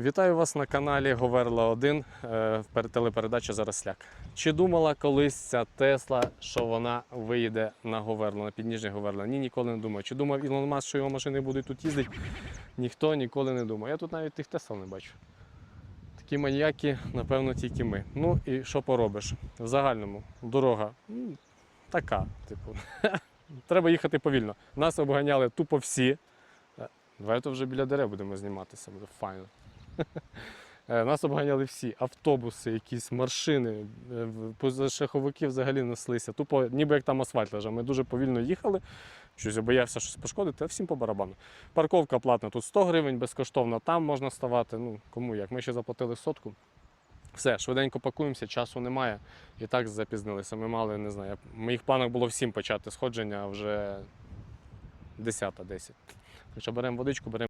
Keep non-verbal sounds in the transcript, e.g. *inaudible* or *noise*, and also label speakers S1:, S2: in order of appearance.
S1: Вітаю вас на каналі Говерла 1 е, пер- телепередача Заросляк. Чи думала колись ця Тесла, що вона виїде на Говерло, на підніжжя Говерло? Ні, ніколи не думав. Чи думав Ілон Маск, що його машини будуть тут їздити? Ніхто ніколи не думав. Я тут навіть тих Тесл не бачу. Такі маніяки, напевно, тільки ми. Ну і що поробиш? В загальному дорога така, типу. *laughs* Треба їхати повільно. Нас обганяли тупо всі. Е, Давай то вже біля дерев будемо зніматися, буде файно. Е, Нас обганяли всі автобуси, якісь машини, е, в- взагалі неслися. Тупо, ніби як там асфальт лежав. Ми дуже повільно їхали, щось боявся щось пошкодити, а всім по барабану. Парковка платна тут 100 гривень, безкоштовно там можна ставати. Ну, кому як. Ми ще заплатили сотку. Все, швиденько пакуємося, часу немає. І так запізнилися. Ми мали, не знаю, в моїх планах було всім почати сходження, а вже 10-10. Так що беремо водичку, беремо.